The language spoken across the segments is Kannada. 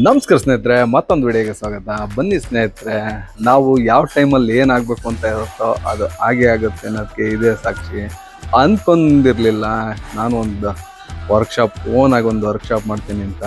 ನಮಸ್ಕಾರ ಸ್ನೇಹಿತರೆ, ಮತ್ತೊಂದು ವಿಡಿಯೋಗೆ ಸ್ವಾಗತ. ಬನ್ನಿ ಸ್ನೇಹಿತರೆ, ನಾವು ಯಾವ ಟೈಮಲ್ಲಿ ಏನಾಗಬೇಕು ಅಂತ ಇರುತ್ತೋ ಅದು ಹಾಗೆ ಆಗುತ್ತೆ ಅನ್ನೋದಕ್ಕೆ ಇದೇ ಸಾಕ್ಷಿ. ಅಂದ್ಕೊಂಡಿರಲಿಲ್ಲ ನಾನು ಒಂದು ವರ್ಕ್ಶಾಪ್ ಓನಾಗಿ ಒಂದು ವರ್ಕ್ಶಾಪ್ ಮಾಡ್ತೀನಿ ಅಂತ.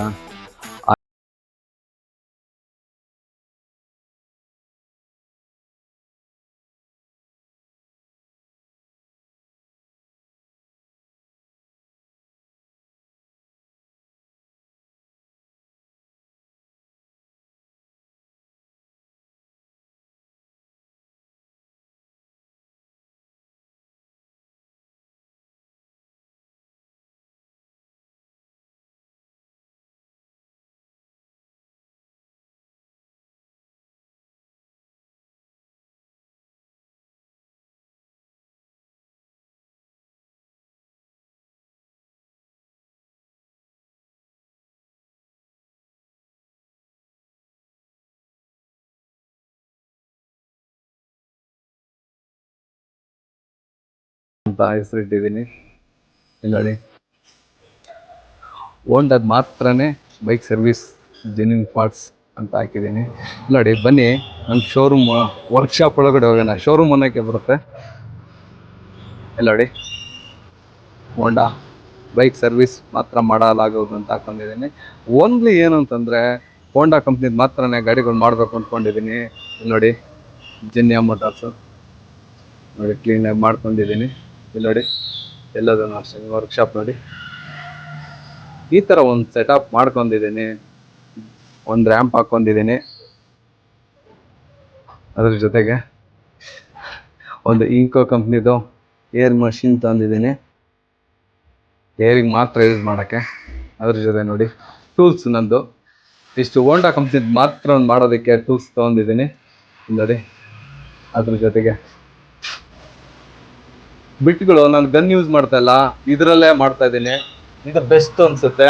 ಅಂತ ಹೆಸರಿಟ್ಟಿದ್ದೀನಿ ಇಲ್ಲಿ ನೋಡಿ ಓಂಡದ್ ಮಾತ್ರನೇ ಬೈಕ್ ಸರ್ವಿಸ್ ಜೆನ್ಯೂನ್ ಪಾರ್ಟ್ಸ್ ಅಂತ ಹಾಕಿದ್ದೀನಿ. ನೋಡಿ ಬನ್ನಿ ನಮ್ಮ ಶೋರೂಮ್ ವರ್ಕ್ಶಾಪ್ ಒಳಗಡೆ ಹೋಗೋಣ. ಶೋರೂಮ್ ಅನ್ನೋಕ್ಕೆ ಬರುತ್ತೆ. ಎಲ್ಲೋಡಿ ನೋಡಿ ಹೋಂಡಾ ಬೈಕ್ ಸರ್ವಿಸ್ ಮಾತ್ರ ಮಾಡಲಾಗೋದು ಅಂತ ಹಾಕೊಂಡಿದ್ದೀನಿ. ಓನ್ಲಿ ಏನು ಅಂತಂದರೆ ಹೋಂಡಾ ಕಂಪ್ನಿದು ಮಾತ್ರನೇ ಗಾಡಿಗಳು ಮಾಡಬೇಕು ಅಂದ್ಕೊಂಡಿದ್ದೀನಿ ನೋಡಿ ಜೆನ್ಯಾ ಮೋಟಾರ್ಸು ನೋಡಿ ಕ್ಲೀನಾಗಿ ಮಾಡ್ಕೊಂಡಿದ್ದೀನಿ. ಇಲ್ಲಿ ನೋಡಿ, ಎಲ್ಲದನ್ನು ಅಷ್ಟೇ ವರ್ಕ್ಶಾಪ್ ನೋಡಿ. ಈ ಥರ ಒಂದು ಸೆಟಪ್ ಮಾಡ್ಕೊಂಡಿದ್ದೀನಿ. ಒಂದು ರ್ಯಾಂಪ್ ಹಾಕೊಂಡಿದ್ದೀನಿ. ಅದ್ರ ಜೊತೆಗೆ ಒಂದು ಇಂಕೋ ಕಂಪ್ನಿದು ಏರ್ ಮಷಿನ್ ತಂದಿದ್ದೀನಿ. ಏರಿಗೆ ಮಾತ್ರ ಯೂಸ್ ಮಾಡೋಕ್ಕೆ. ಅದ್ರ ಜೊತೆ ನೋಡಿ ಟೂಲ್ಸ್ ನಂದು. ಇಷ್ಟು ಹೋಂಡಾ ಕಂಪ್ನಿದು ಮಾತ್ರ ಮಾಡೋದಕ್ಕೆ ಟೂಲ್ಸ್ ತೊಗೊಂಡಿದ್ದೀನಿ ನೋಡಿ, ಅದ್ರ ಜೊತೆಗೆ ಬಿಟ್ಗಳು ನಾನು ಗನ್ ಯೂಸ್ ಮಾಡ್ತಾ ಇಲ್ಲ, ಇದರಲ್ಲೇ ಮಾಡ್ತಾ ಇದ್ದೀನಿ. ಇದು ಬೆಸ್ಟ್ ಅನ್ಸುತ್ತೆ.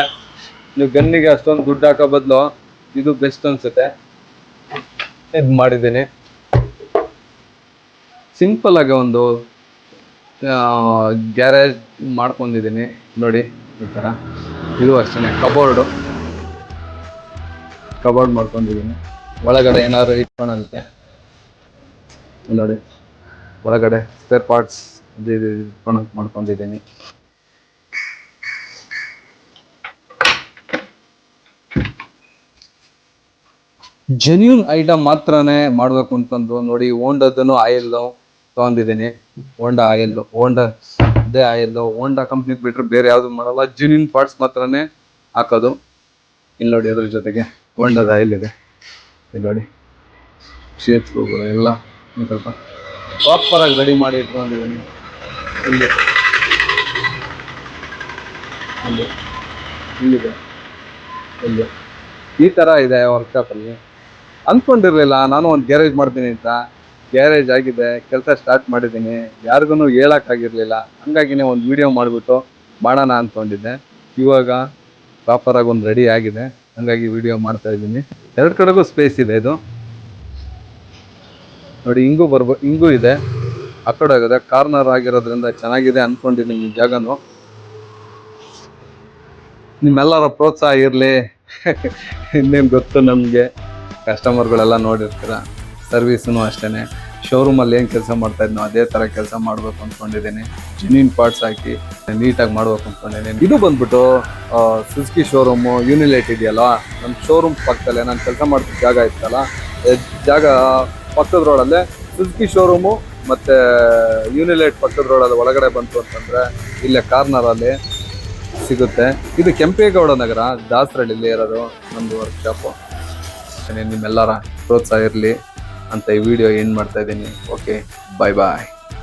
ನೀವು ಗನ್ನಿಗೆ ಅಷ್ಟೊಂದು ದುಡ್ಡು ಹಾಕೋ ಬದಲು ಇದು ಬೆಸ್ಟ್ ಅನ್ಸುತ್ತೆ. ಇದು ಮಾಡಿದ್ದೀನಿ. ಸಿಂಪಲ್ ಆಗಿ ಒಂದು ಗ್ಯಾರೇಜ್ ಮಾಡ್ಕೊಂಡಿದ್ದೀನಿ. ನೋಡಿ, ಈ ಥರ ಇದು ಅಷ್ಟೇ ಕಬೋರ್ಡು ಕಬೋರ್ಡ್ ಮಾಡ್ಕೊಂಡಿದ್ದೀನಿ. ಒಳಗಡೆ ಏನಾದ್ರು ಇಟ್ಕೊಳಂತೆ. ನೋಡಿ, ಒಳಗಡೆ ಸ್ಪೇರ್ ಪಾರ್ಟ್ಸ್ ಮಾಡ್ಕೊಂಡಿದ್ದೀನಿ. ಜೆನ್ಯೂನ್ ಐಟಮ್ ಮಾತ್ರನೇ ಮಾಡಬೇಕು ಅಂತಂದು ನೋಡಿ ಓಂಡದನ್ನು ಆಯಿಲ್ ತಗೊಂಡಿದ್ದೀನಿ. ಹೋಂಡಾ ಆಯಿಲ್ ಹೋಂಡಾ ಅದೇ ಆಯಿಲ್ ಹೋಂಡಾ ಕಂಪ್ನಿಗೆ ಬಿಟ್ಟರೆ ಬೇರೆ ಯಾವುದು ಮಾಡಲ್ಲ. ಜೆನ್ಯೂನ್ ಪಾರ್ಟ್ಸ್ ಮಾತ್ರನೇ ಹಾಕೋದು. ಇಲ್ಲಿ ನೋಡಿ ಅದ್ರ ಜೊತೆಗೆ ಹೋಂಡದ ಆಯಿಲ್ ಇದೆ. ಇಲ್ಲಿ ನೋಡಿ. ಕ್ಷೇತ್ರ ಎಲ್ಲ ಸ್ವಲ್ಪ ಸ್ವಲ್ಪ ಪ್ರಾಪರಾಗಿ ರೆಡಿ ಮಾಡಿ ಇಟ್ಕೊಂಡಿದ್ದೀನಿ. ಇಲ್ಲಿ ಇಲ್ಲಿ ಇಲ್ಲಿದೆ. ಇಲ್ಲಿ. ಈ ಥರ ಇದೆ ವರ್ಕ್ಶಾಪಲ್ಲಿ ಅಂದ್ಕೊಂಡಿರಲಿಲ್ಲ ನಾನು ಒಂದು ಗ್ಯಾರೇಜ್ ಮಾಡ್ತೀನಿ ಅಂತ. ಗ್ಯಾರೇಜ್ ಆಗಿದೆ, ಕೆಲಸ ಸ್ಟಾರ್ಟ್ ಮಾಡಿದ್ದೀನಿ. ಯಾರಿಗೂ ಹೇಳೋಕ್ಕಾಗಿರಲಿಲ್ಲ ಹಂಗಾಗಿನೇ ಒಂದು ವಿಡಿಯೋ ಮಾಡಿಬಿಟ್ಟು ಮಾಡೋಣ ಅಂದ್ಕೊಂಡಿದ್ದೆ ಇವಾಗ ಪ್ರಾಪರಾಗಿ ಒಂದು ರೆಡಿ ಆಗಿದೆ. ಹಂಗಾಗಿ ವಿಡಿಯೋ ಮಾಡ್ತಾ ಇದ್ದೀನಿ. ಎರಡು ಕಡೆಗೂ ಸ್ಪೇಸ್ ಇದೆ ಇದು. ನೋಡಿ, ಹಿಂಗೂ ಬರ್ಬೋ ಹಿಂಗೂ ಇದೆ. ಆ ಕಡೆ ಆಗಿದೆ ಕಾರ್ನರ್ ಆಗಿರೋದ್ರಿಂದ ಚೆನ್ನಾಗಿದೆ ಅಂದ್ಕೊಂಡಿದ್ದೀನಿ ಈ ಜಾಗನು. ನಿಮ್ಮೆಲ್ಲರ ಪ್ರೋತ್ಸಾಹ ಇರಲಿ. ಇನ್ನೇನು ಗೊತ್ತು ನಮಗೆ? ಕಸ್ಟಮರ್ಗಳೆಲ್ಲ ನೋಡಿರ್ತೀರ? ಸರ್ವಿಸ್ನು ಅಷ್ಟೇ ಶೋರೂಮಲ್ಲಿ ಏನು ಕೆಲಸ ಮಾಡ್ತಾ ಇದ್ನೋ ಅದೇ ಥರ ಕೆಲಸ ಮಾಡಬೇಕು ಅಂದ್ಕೊಂಡಿದ್ದೀನಿ ಜೆನ್ಯೂನ್ ಪಾರ್ಟ್ಸ್ ಹಾಕಿ ನೀಟಾಗಿ ಮಾಡ್ಬೇಕು ಅಂದ್ಕೊಂಡಿದ್ದೀನಿ ಇದು ಬಂದ್ಬಿಟ್ಟು ಸುಜುಕಿ ಶೋರೂಮು ಯೂನಿಲೈಟ್ ಇದೆಯಲ್ಲ ನಮ್ಮ ಶೋರೂಮ್ ಪಕ್ಕದಲ್ಲೇ ನಾನು ಕೆಲಸ ಮಾಡ್ತಿದ್ದ ಜಾಗ ಇತ್ತಲ್ಲ? ಜಾಗ ಪಕ್ಕದ ರೋಡಲ್ಲೇ ಸುಜುಕಿ ಶೋರೂಮು ಮತ್ತು ಯೂನಿಲೈಟ್ ಪಕ್ಕದ ರೋಡಲ್ಲಿ ಒಳಗಡೆ ಬಂತು ಅಂತಂದರೆ ಇಲ್ಲೇ ಕಾರ್ನರಲ್ಲಿ ಸಿಗುತ್ತೆ. ಇದು ಕೆಂಪೇಗೌಡ ನಗರ ದಾಸರಳ್ಳಿಲಿ ಇರೋದು ನಮ್ಮದು ವರ್ಕ್ಶಾಪು ನಿಮ್ಮೆಲ್ಲರ ಪ್ರೋತ್ಸಾಹ ಇರಲಿ ಅಂತ ಈ ವಿಡಿಯೋ ಏನು ಮಾಡ್ತಾ ಇದ್ದೀನಿ. ಓಕೆ ಬಾಯ್ ಬಾಯ್